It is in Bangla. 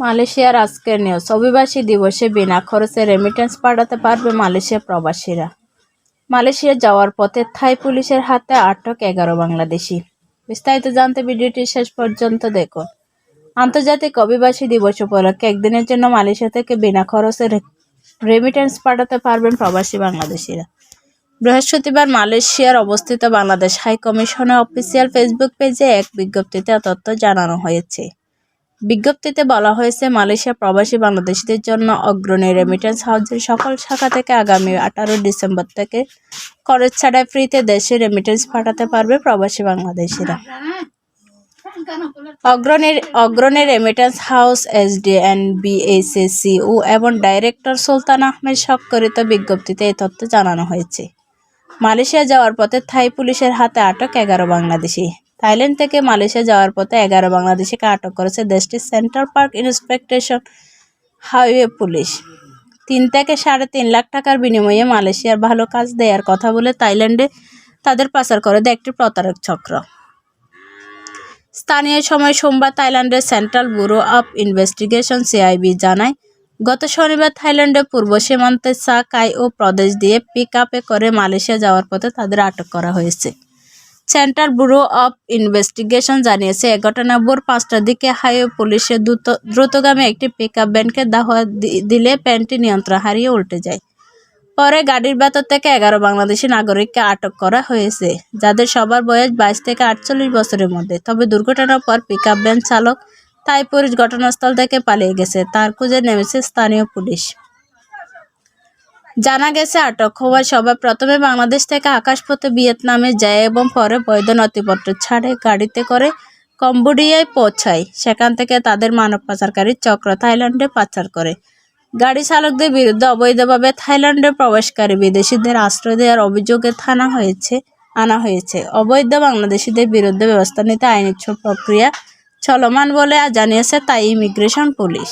মালয়েশিয়ার আজকের নিউজ অভিবাসী দিবসে বিনা খরচে রেমিটেন্স পাঠাতে পারবে মালয়েশিয়া প্রবাসীরা। মালয়েশিয়া যাওয়ার পথে থাই পুলিশের হাতে আটক এগারো বাংলাদেশি। বিস্তারিত জানতে ভিডিওটি শেষ পর্যন্ত দেখুন। আন্তর্জাতিক অভিবাসী দিবস উপলক্ষে একদিনের জন্য মালয়েশিয়া থেকে বিনা খরচে রেমিটেন্স পাঠাতে পারবেন প্রবাসী বাংলাদেশিরা। বৃহস্পতিবার মালয়েশিয়ার অবস্থিত বাংলাদেশ হাই কমিশনের অফিসিয়াল ফেসবুক পেজে এক বিজ্ঞপ্তিতে তথ্য জানানো হয়েছে। বিজ্ঞপ্তিতে বলা হয়েছে, মালয়েশিয়া প্রবাসী বাংলাদেশিদের জন্য অগ্রণী রেমিটেন্স হাউসের সকল শাখা থেকে আগামী আঠারো ডিসেম্বর থেকে খরচ ছাড়াই ফ্রিতে দেশে রেমিটেন্স পাঠাতে পারবে প্রবাসী বাংলাদেশিরা। অগ্রণী অগ্রণী রেমিটেন্স হাউস এসডিএন বিএসএসিউ এবং ডাইরেক্টর সুলতান আহমেদ স্বাক্ষরিত বিজ্ঞপ্তিতে এই তথ্য জানানো হয়েছে। মালয়েশিয়া যাওয়ার পথে থাই পুলিশের হাতে আটক এগারো বাংলাদেশি। থাইল্যান্ড থেকে মালয়েশিয়া যাওয়ার পথে এগারো বাংলাদেশিকে আটক করেছে দেশটির central park inspection highway police. তিন থেকে সাড়ে তিন লাখ টাকার বিনিময়ে মালয়েশিয়ার ভালো কাজ দেওয়ার কথা বলে থাইল্যান্ডে তাদের পাচার করে দেয় একটি প্রতারক চক্র। স্থানীয় সময় সোমবার থাইল্যান্ডের central bureau of investigation CIB জানায়, গত শনিবার থাইল্যান্ডের পূর্ব সীমান্তে সা কাই ও প্রদেশ দিয়ে পিক আপে করে মালয়েশিয়া যাওয়ার পথে তাদের আটক করা হয়েছে। সেন্ট্রাল ব্যুরো অফ ইনভেস্টিগেশন জানিয়েছে, এ ভোর পাঁচটার দিকে হাইওয়ে পুলিশের দ্রুত, দ্রুতগামী একটি পিক আপ ভ্যানকে দাহা দিলে ভ্যানটি নিয়ন্ত্রণ হারিয়ে উল্টে যায়। পরে গাড়ির ভেতর থেকে এগারো বাংলাদেশি নাগরিককে আটক করা হয়েছে, যাদের সবার বয়স বাইশ থেকে আটচল্লিশ বছরের মধ্যে। তবে দুর্ঘটনার পর পিকআপ ভ্যান চালক তাই পুলিশ ঘটনাস্থল থেকে পালিয়ে গেছে, তার খুঁজে নেমেছে স্থানীয় পুলিশ। জানা গেছে, আটক হওয়ার সবাই প্রথমে বাংলাদেশ থেকে আকাশপথে ভিয়েতনামে যায় এবং পরে বৈধ নথিপত্র ছাড়ে গাড়িতে করে কম্বোডিয়ায় পৌঁছায়। সেখান থেকে তাদের মানব পাচারকারী চক্র থাইল্যান্ডে পাচার করে। গাড়ি চালকদের বিরুদ্ধে অবৈধভাবে থাইল্যান্ডে প্রবেশকারী বিদেশিদের আশ্রয় দেওয়ার অভিযোগে থানা হয়েছে, আনা হয়েছে। অবৈধ বাংলাদেশিদের বিরুদ্ধে ব্যবস্থা নিতে আইনি প্রক্রিয়া চলমান বলে জানিয়েছে তাই ইমিগ্রেশন পুলিশ।